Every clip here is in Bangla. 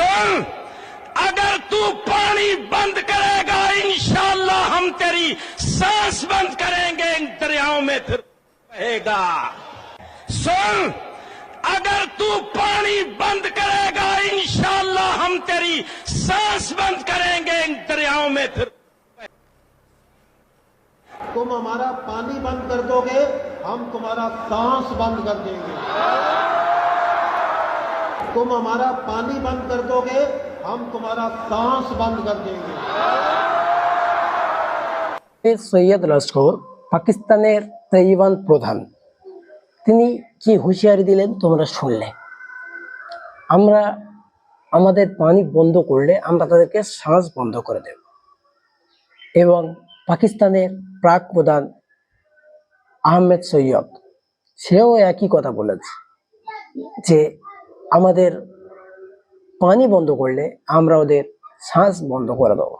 सुन अगर तू पानी बंद करेगा, इंशाल्लाह हम तेरी सांस बंद करेंगे, इन दरियाओं में फिर रहेगा। सुन, अगर तू पानी बंद करेगा, इंशाल्लाह हम तेरी सांस बंद करेंगे, इन दरियाओं में फिर तुम हमारा पानी बंद कर दोगे, हम तुम्हारा सांस बंद कर देंगे। तुम हमारा पानी बंद कर दोगे हम तुम्हारा सांस बंद कर देंगे এ সৈয়দ লস্কর পাকিস্তানের তাইওয়ান প্রধান তিনি কি হুঁশিয়ারি দিলেন তোমরা শুনলে আমরা আমাদের পানি বন্ধ করলে আমরা তাদেরকে শ্বাস বন্ধ করে দেব এবং পাকিস্তানের প্রাক প্রধান আহমেদ সৈয়দ সেও একই কথা বলেছে যে আমাদের পানি বন্ধ করলে আমরা ওদের শ্বাস বন্ধ করে দেবো।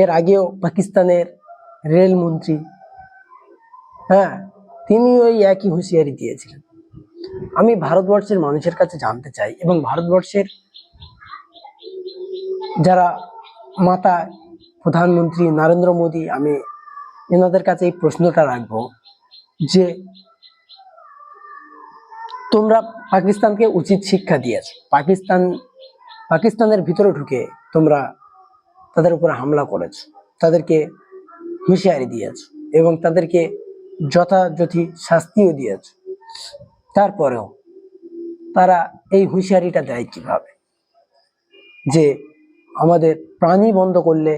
এর আগেও পাকিস্তানের রেলমন্ত্রী হ্যাঁ তিনি ওই একই হুঁশিয়ারি দিয়েছিলেন। আমি ভারতবর্ষের মানুষের কাছে জানতে চাই এবং ভারতবর্ষের যারা মাতা প্রধানমন্ত্রী নরেন্দ্র মোদী, আমি এনাদের কাছে এই প্রশ্নটা রাখব যে তোমরা পাকিস্তানকে উচিত শিক্ষা দিয়েছ। পাকিস্তান, পাকিস্তানের ভিতরে ঢুকে তোমরা তাদের উপর হামলা করেছ, তাদেরকে হুঁশিয়ারি দিয়েছ এবং তাদেরকে যথাযথি শাস্তিও দিয়েছ। তারপরেও তারা এই হুঁশিয়ারিটা দেয় কীভাবে? যে আমাদের প্রাণী বন্ধ করলে,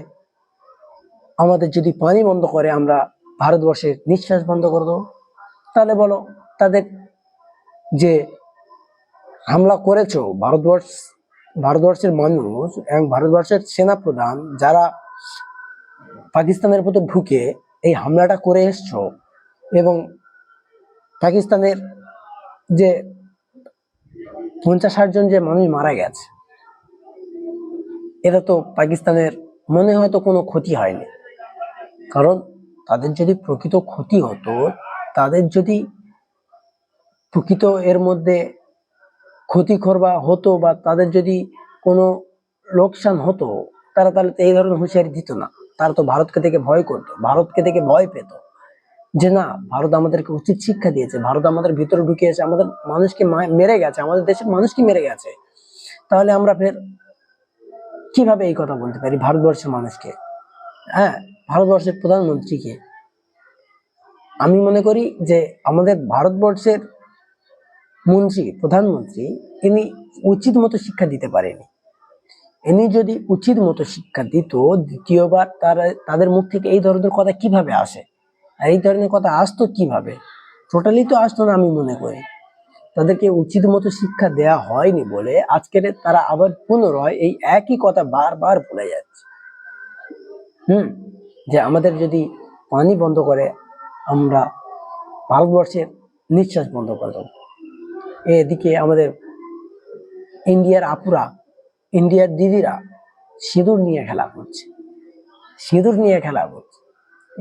আমাদের যদি পানি বন্ধ করে, আমরা ভারতবর্ষের নিঃশ্বাস বন্ধ করে দেবো। তাহলে বলো, তাদের যে হামলা করেছ ভারতবর্ষ, ভারতবর্ষের মানুষ এবং ভারতবর্ষের সেনা প্রধান যারা পাকিস্তানের মতো ঢুকে এই হামলাটা করে এসছো এবং পাকিস্তানের যে পঞ্চাশ জন যে মানুষ মারা গেছে এটা তো পাকিস্তানের মনে হয়তো কোনো ক্ষতি হয়নি। কারণ তাদের যদি প্রকৃত ক্ষতি হতো, তাদের যদি প্রকৃত এর মধ্যে ক্ষতিকর বা হতো বা তাদের যদি কোনো লোকসান হতো, তারা তাহলে এই ধরনের হুঁশিয়ারি দিত না। তারা তো ভারতকে থেকে ভয় করতো, ভারতকে থেকে ভয় পেত। যে না, ভারত আমাদেরকে উচিত শিক্ষা দিয়েছে, ভারত আমাদের ভিতরে ঢুকিয়েছে আমাদের মানুষকে মেরে গেছে, আমাদের দেশের মানুষকে মেরে গেছে। তাহলে আমরা ফের কীভাবে এই কথা বলতে পারি ভারতবর্ষের মানুষকে? হ্যাঁ ভারতবর্ষের প্রধানমন্ত্রীকে। আমি মনে করি যে আমাদের ভারতবর্ষের মন্ত্রী, প্রধানমন্ত্রী ইনি উচিত মতো শিক্ষা দিতে পারেনি। ইনি যদি উচিত মতো শিক্ষা দিত, দ্বিতীয়বার তারা, তাদের মুখ থেকে এই ধরনের কথা কীভাবে আসে? আর এই ধরনের কথা আসতো কীভাবে? টোটালি তো আসতো না আমি মনে করি। তাদেরকে উচিত মতো শিক্ষা দেয়া হয়নি বলে আজকের তারা আবার পুনরায় এই একই কথা বারবার বলে যাচ্ছে। হুম? যে আমাদের যদি পানি বন্ধ করে, আমরা ভারতবর্ষের নিঃশ্বাস বন্ধ করে দেবো। এদিকে আমাদের ইন্ডিয়ার আপুরা, ইন্ডিয়ার দিদিরা সিঁদুর নিয়ে খেলা করছে। সিঁদুর নিয়ে খেলা করছে।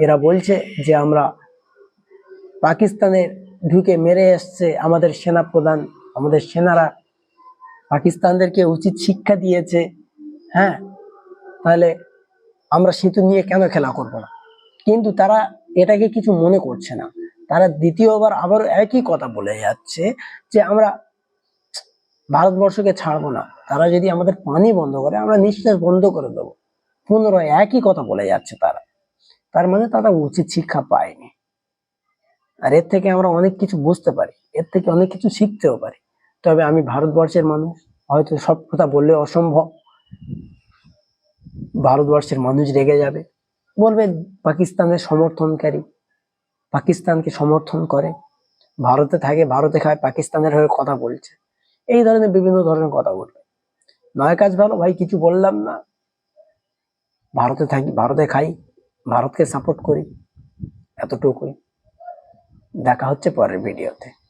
এরা বলছে যে, আমরা পাকিস্তানের ঢুকে মেরে এসছে আমাদের সেনা প্রধান আমাদের সেনারা পাকিস্তানদেরকে উচিত শিক্ষা দিয়েছে। হ্যাঁ তাহলে আমরা সেতু নিয়ে কেন খেলা করব না? কিন্তু তারা এটাকে কিছু মনে করছে না। তারা দ্বিতীয়বার আবার একই কথা বলে যাচ্ছে যে আমরা ভারতবর্ষকে ছাড়বো না। তারা যদি আমাদের পানি বন্ধ করে, আমরা নিঃশ্বাস বন্ধ করে দেবো। পুনরায় একই কথা বলে যাচ্ছে তারা। তার মানে তারা উচিত শিক্ষা পায়নি। আর এর থেকে আমরা অনেক কিছু বুঝতে পারি, এর থেকে অনেক কিছু শিখতেও পারি। তবে আমি ভারতবর্ষের মানুষ, হয়তো সব কথা বললে অসম্ভব। ভারতবর্ষের মানুষ রেগে যাবে। বলবে পাকিস্তানের সমর্থনকারী। পাকিস্তানকে সমর্থন করে। ভারতে থাকে, ভারতে খায়, পাকিস্তানের হয়ে কথা বলছে। এই ধরনের বিভিন্ন ধরনের কথা বলবে। নয় কাজ ভালো, ভাই, কিছু বললাম না। ভারতে থাকি, ভারতে খাই, ভারতকে সাপোর্ট করি, এতটুকুই। দেখা হচ্ছে পরের ভিডিওতে।